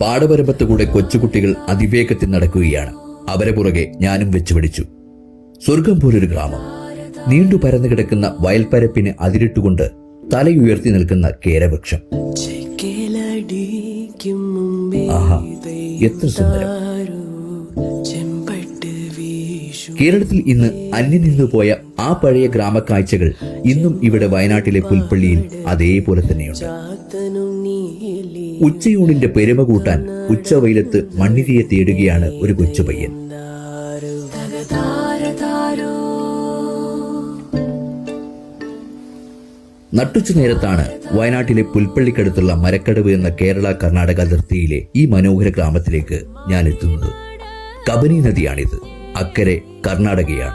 പാടവരമ്പത്തുകൂടെ കൊച്ചുകുട്ടികൾ അതിവേഗത്തിൽ നടക്കുകയാണ്. അവരെ പുറകെ ഞാനും വെച്ചു പിടിച്ചു സ്വർഗം പോലൊരു ഗ്രാമം. നീണ്ടു പരന്നു കിടക്കുന്ന വയൽപ്പരപ്പിന് അതിരിട്ടുകൊണ്ട് തലയുയർത്തി നിൽക്കുന്ന കേരവൃക്ഷം. ആഹാ എത്ര സുന്ദരം. കേരളത്തിൽ ഇന്ന് അന്യം നിന്നു പോയ ആ പഴയ ഗ്രാമ കാഴ്ചകൾ ഇന്നും ഇവിടെ വയനാട്ടിലെ പുൽപ്പള്ളിയിൽ അതേപോലെ തന്നെയുണ്ട്. ഉച്ചയൂണിന്റെ പെരുമ കൂട്ടാൻ ഉച്ചവെയിലത്ത് മണ്ണിരിയെ തേടുകയാണ് ഒരു കൊച്ചു പയ്യൻ. നട്ടുച്ച നേരത്താണ് വയനാട്ടിലെ പുൽപ്പള്ളിക്കടുത്തുള്ള മരക്കടവ് എന്ന കേരള കർണാടക അതിർത്തിയിലെ ഈ മനോഹര ഗ്രാമത്തിലേക്ക് ഞാൻ എത്തുന്നത്. കബനി നദിയാണിത്. അക്കരെ കർണാടകയാണ്.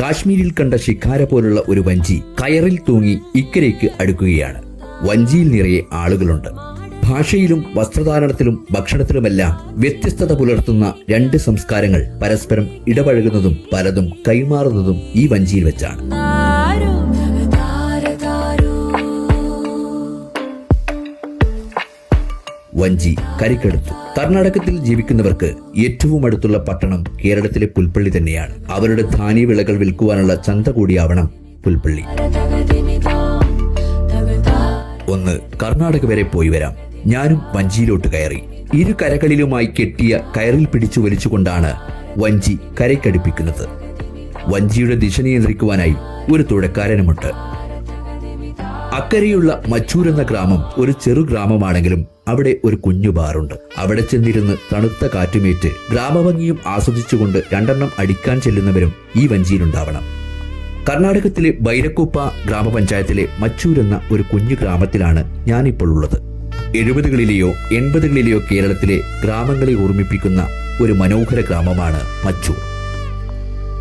കാശ്മീരിൽ കണ്ട ശിഖാര പോലുള്ള ഒരു വഞ്ചി കയറിൽ തൂങ്ങി ഇക്കരയ്ക്ക് അടുക്കുകയാണ്. വഞ്ചിയിൽ നിറയെ ആളുകളുണ്ട്. ഭാഷയിലും വസ്ത്രധാരണത്തിലും ഭക്ഷണത്തിലുമെല്ലാം വ്യത്യസ്തത പുലർത്തുന്ന രണ്ട് സംസ്കാരങ്ങൾ പരസ്പരം ഇടപഴകുന്നതും പലതും കൈമാറുന്നതും ഈ വഞ്ചിയിൽ വെച്ചാണ്. വഞ്ചി കരിക്കെടുത്തു. കർണാടകത്തിൽ ജീവിക്കുന്നവർക്ക് ഏറ്റവും അടുത്തുള്ള പട്ടണം കേരളത്തിലെ പുൽപ്പള്ളി തന്നെയാണ്. അവരുടെ ധാന്യവിളകൾ വിൽക്കുവാനുള്ള ചന്ത കൂടിയാവണം പുൽപ്പള്ളി. ഒന്ന് കർണാടക വരെ പോയി വരാം. ഞാനും വഞ്ചിയിലോട്ട് കയറി. ഇരു കരകളിലുമായി കെട്ടിയ കയറിൽ പിടിച്ചു വലിച്ചുകൊണ്ടാണ് വഞ്ചി കരയ്ക്കടുപ്പിക്കുന്നത്. വഞ്ചിയുടെ ദിശ നിയന്ത്രിക്കുവാനായി ഒരു തുഴക്കാരനുമുണ്ട്. അക്കരെയുള്ള മച്ചൂർ എന്ന ഗ്രാമം ഒരു ചെറു ഗ്രാമമാണെങ്കിലും അവിടെ ഒരു കുഞ്ഞു ബാറുണ്ട്. അവിടെ ചെന്നിരുന്ന് തണുത്ത കാറ്റുമേറ്റ് ഗ്രാമഭംഗിയും ആസ്വദിച്ചുകൊണ്ട് രണ്ടെണ്ണം അടിക്കാൻ ചെല്ലുന്നവരും ഈ വഞ്ചിയിലുണ്ടാവണം. കർണാടകത്തിലെ ബൈരക്കുപ്പ ഗ്രാമപഞ്ചായത്തിലെ മച്ചൂർ എന്ന ഒരു കുഞ്ഞു ഗ്രാമത്തിലാണ് ഞാനിപ്പോൾ ഉള്ളത് എഴുപതുകളിലെയോ എൺപതുകളിലെയോ കേരളത്തിലെ ഗ്രാമങ്ങളെ ഓർമ്മിപ്പിക്കുന്ന ഒരു മനോഹര ഗ്രാമമാണ് മച്ചൂർ.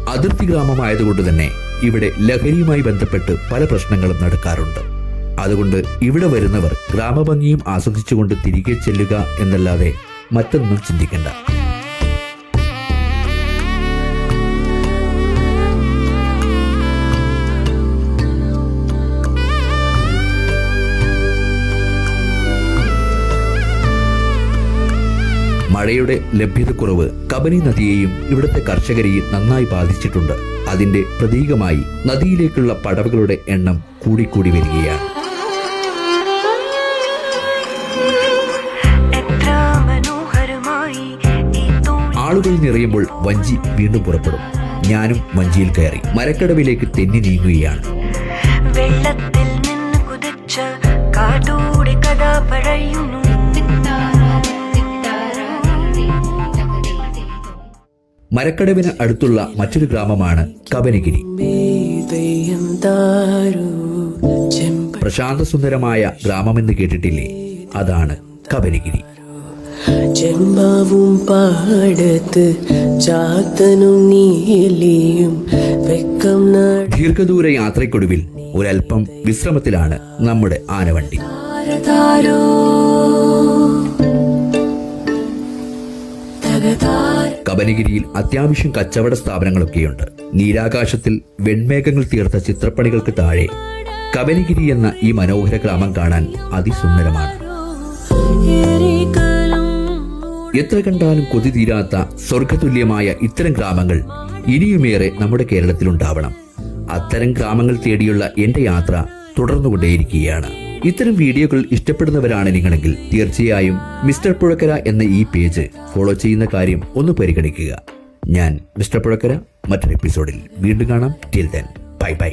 അതിർത്തി ഗ്രാമമായതുകൊണ്ട് തന്നെ ഇവിടെ ലഹരിയുമായി ബന്ധപ്പെട്ട് പല പ്രശ്നങ്ങളും നടക്കാറുണ്ട്. അതുകൊണ്ട് ഇവിടെ വരുന്നവർ ഗ്രാമഭംഗിയും ആസ്വദിച്ചുകൊണ്ട് തിരികെ ചെല്ലുക എന്നല്ലാതെ മറ്റൊന്നും ചിന്തിക്കണ്ട. മഴയുടെ ലഭ്യതക്കുറവ് കബനി നദിയെയും ഇവിടുത്തെ കർഷകരെയും നന്നായി ബാധിച്ചിട്ടുണ്ട്. അതിന്റെ പ്രതീകമായി നദിയിലേക്കുള്ള പടവുകളുടെ എണ്ണം കൂടിക്കൂടി വരികയാണ്. ആളുകൾ നിറയുമ്പോൾ വഞ്ചി വീണ്ടും പുറപ്പെടും. ഞാനും വഞ്ചിയിൽ കയറി. മരക്കടവിലേക്ക് തെന്നി നീങ്ങുകയാണ്. വെള്ളത്തിൽ മരക്കടവിന് അടുത്തുള്ള മറ്റൊരു ഗ്രാമമാണ് കബനഗിരി പ്രശാന്ത സുന്ദരമായ ഗ്രാമമെന്ന് കേട്ടിട്ടില്ലേ? അതാണ് കബനഗിരി ചെമ്പാവും പാടത്ത് ചാത്തനും നീലിയും വെക്കം ദീർഘദൂര യാത്രയ്ക്കൊടുവിൽ ഒരൽപ്പം വിശ്രമത്തിലാണ് നമ്മുടെ ആനവണ്ടി. താരോ കബനഗിരിയിൽ അത്യാവശ്യം കച്ചവട സ്ഥാപനങ്ങളൊക്കെയുണ്ട്. നീരാകാശത്തിൽ വെൺമേഘങ്ങൾ തീർത്ത ചിത്രപ്പണികൾക്ക് താഴെ കബനഗിരി എന്ന ഈ മനോഹര ഗ്രാമം കാണാൻ അതിസുന്ദരമാണ്. എത്ര കണ്ടാലും കൊതി തീരാത്ത സ്വർഗതുല്യമായ ഇത്തരം ഗ്രാമങ്ങൾ ഇനിയുമേറെ നമ്മുടെ കേരളത്തിലുണ്ടാവണം. അത്തരം ഗ്രാമങ്ങൾ തേടിയുള്ള എന്റെ യാത്ര തുടർന്നുകൊണ്ടേയിരിക്കുകയാണ്. ഇത്തരം വീഡിയോകൾ ഇഷ്ടപ്പെടുന്നവരാണ് നിങ്ങളെങ്കിൽ തീർച്ചയായും മിസ്റ്റർ പുഴക്കര എന്ന ഈ പേജ് ഫോളോ ചെയ്യുന്ന കാര്യം ഒന്ന് പരിഗണിക്കുക. ഞാൻ മിസ്റ്റർ പുഴക്കര മറ്റൊരു എപ്പിസോഡിൽ വീണ്ടും കാണാം. Till then bye bye.